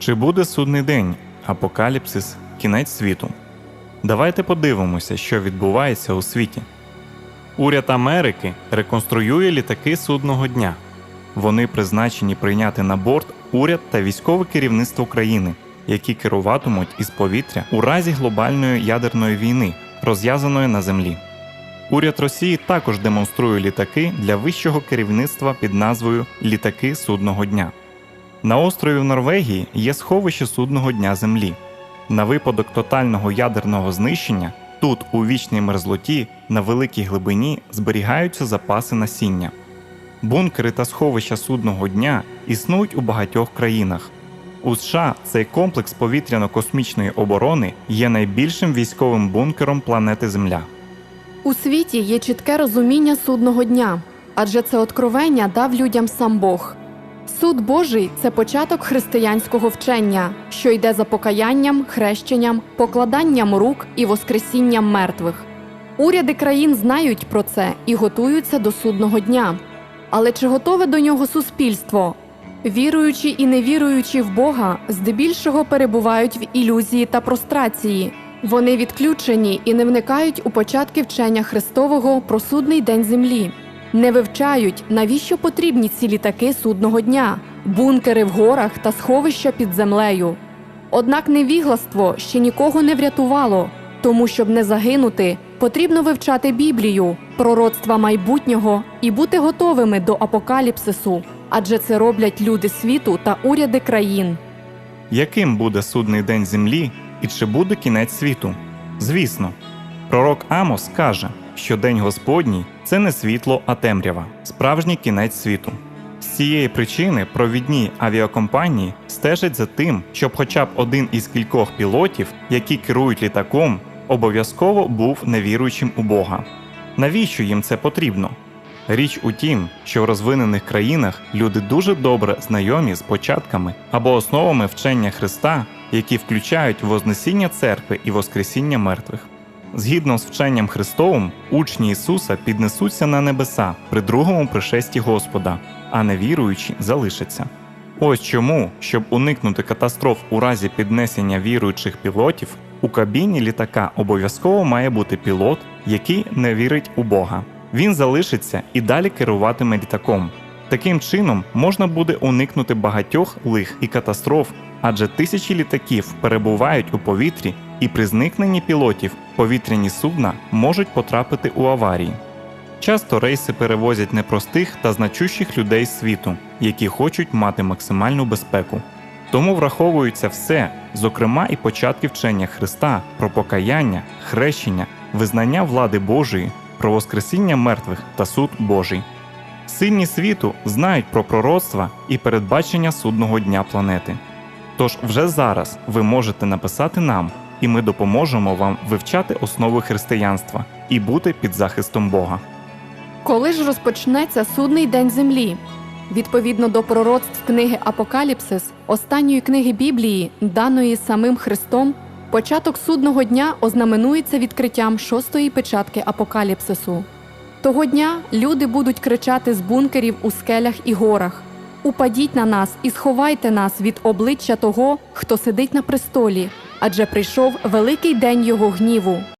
Чи буде судний день, апокаліпсис, кінець світу? Давайте подивимося, що відбувається у світі. Уряд Америки реконструює літаки судного дня. Вони призначені прийняти на борт уряд та військове керівництво країни, які керуватимуть із повітря у разі глобальної ядерної війни, розв'язаної на землі. Уряд Росії також демонструє літаки для вищого керівництва під назвою Літаки судного дня. На острові в Норвегії є сховище судного дня Землі. На випадок тотального ядерного знищення тут, у вічній мерзлоті, на великій глибині зберігаються запаси насіння. Бункери та сховища судного дня існують у багатьох країнах. У США цей комплекс повітряно-космічної оборони є найбільшим військовим бункером планети Земля. У світі є чітке розуміння судного дня, адже це откровення дав людям сам Бог. Суд Божий це початок християнського вчення, що йде за покаянням, хрещенням, покладанням рук і воскресінням мертвих. Уряди країн знають про це і готуються до судного дня. Але чи готове до нього суспільство? Віруючі і невіруючі в Бога здебільшого перебувають в ілюзії та прострації. Вони відключені і не вникають у початки вчення Христового про судний день землі, не вивчають, навіщо потрібні ці літаки судного дня, бункери в горах та сховища під землею. Однак невігластво ще нікого не врятувало, тому, щоб не загинути, потрібно вивчати Біблію, пророцтва майбутнього і бути готовими до апокаліпсису, адже це роблять люди світу та уряди країн. Яким буде судний день землі і чи буде кінець світу? Звісно, пророк Амос каже, що День Господній це не світло, а темрява, справжній кінець світу. З цієї причини провідні авіакомпанії стежать за тим, щоб хоча б один із кількох пілотів, які керують літаком, обов'язково був невіруючим у Бога. Навіщо їм це потрібно? Річ у тім, що в розвинених країнах люди дуже добре знайомі з початками або основами вчення Христа, які включають Вознесіння церкви і Воскресіння мертвих. Згідно з вченням Христовим, учні Ісуса піднесуться на небеса при другому пришесті Господа, а невіруючі залишаться. Ось чому, щоб уникнути катастроф у разі піднесення віруючих пілотів, у кабіні літака обов'язково має бути пілот, який не вірить у Бога. Він залишиться і далі керуватиме літаком. Таким чином можна буде уникнути багатьох лих і катастроф, адже тисячі літаків перебувають у повітрі, і при зникненні пілотів повітряні судна можуть потрапити у аварії. Часто рейси перевозять непростих та значущих людей світу, які хочуть мати максимальну безпеку. Тому враховується все, зокрема і початки вчення Христа про покаяння, хрещення, визнання влади Божої, про Воскресіння мертвих та суд Божий. Сильні світу знають про пророцтва і передбачення судного дня планети. Тож вже зараз ви можете написати нам, і ми допоможемо вам вивчати основи християнства і бути під захистом Бога. Коли ж розпочнеться судний день землі? Відповідно до пророцтв книги Апокаліпсис, останньої книги Біблії, даної самим Христом, початок судного дня ознаменується відкриттям шостої печатки Апокаліпсису. Того дня люди будуть кричати з бункерів у скелях і горах: Упадіть на нас і сховайте нас від обличчя того, хто сидить на престолі, адже прийшов великий день його гніву.